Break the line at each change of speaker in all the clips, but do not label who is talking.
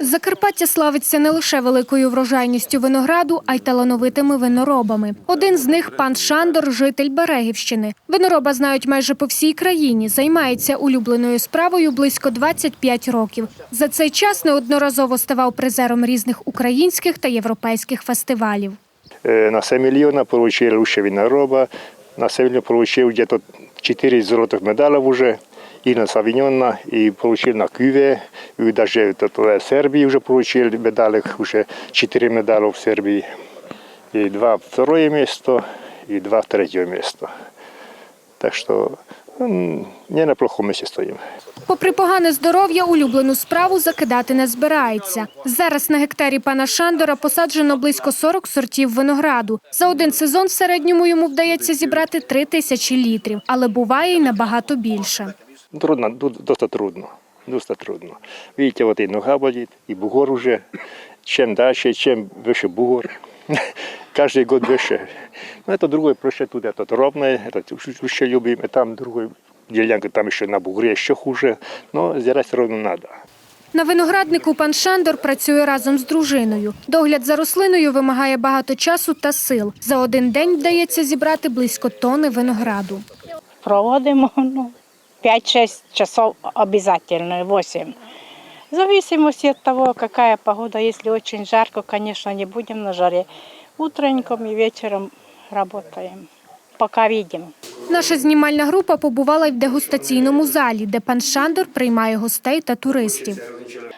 Закарпаття славиться не лише великою врожайністю винограду, а й талановитими виноробами. Один з них пан Шандор, житель Берегівщини. Винороба знають майже по всій країні. Займається улюбленою справою близько 25 років. За цей час неодноразово ставав призером різних українських та європейських фестивалів.
Э, На 7 миллионов получил лучший винороба. На 7 миллионов получил 4 золотых медалей уже. И на Савиньона, и получил на Кюве. И даже в Сербии уже получил медали, уже 4 медали в Сербии. И два второе место, и два третье место. Так м, не на плохом месте стоим.
Попри погане здоров'я, улюблену справу закидати не збирається. Зараз на гектарі пана Шандора посаджено близько 40 сортів винограду. За один сезон в середньому йому вдається зібрати 3 тисячі літрів, але буває й набагато більше.
Трудно, ду- досить трудно. Досить трудно. Видите, вот и нога болит, и бугор уже. Чем дальше, чем выше бугор. Каждый год выше. Но это другой проще тут, этот ровный, этот еще любим, и там другой делянка, там еще на бугре еще хуже. Но зирать все равно надо.
На винограднику пан Шандор працює разом з дружиною. Догляд за рослиною вимагає багато часу та сил. За один день вдається зібрати близько тони винограду.
Проводимо ну, 5-6 часов обязательно, 8. В зависимости от того, какая погода. Если очень жарко, конечно, не будем на жаре. Утренником и вечером работаем. Пока видим.
Наша знімальна група побувала й в дегустаційному залі, де пан Шандор приймає гостей та туристів.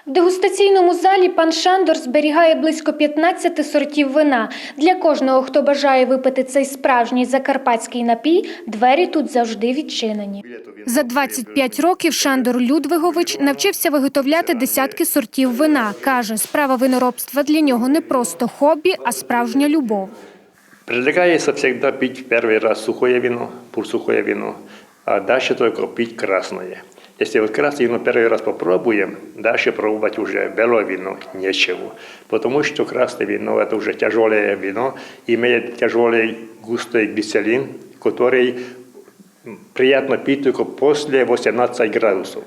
В дегустаційному залі пан Шандор зберігає близько 15 сортів вина. Для кожного, хто бажає випити цей справжній закарпатський напій, двері тут завжди відчинені. За 25 років Шандор Людвигович навчився виготовляти десятки сортів вина. Каже, справа виноробства для нього не просто хобі, а справжня любов.
Предлагается всегда пить первый раз сухое вино, полусухое вино, а дальше только пить красное. Если вот красное вино первый раз попробуем, дальше пробовать уже белое вино нечего. Потому что красное вино это уже тяжелое вино, имеет тяжелый густой глицерин, который м, приятно пить только после 18 градусов.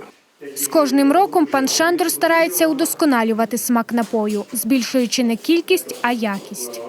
З кожним роком пан Шандор старається удосконалювати смак напою, збільшуючи не кількість, а якість.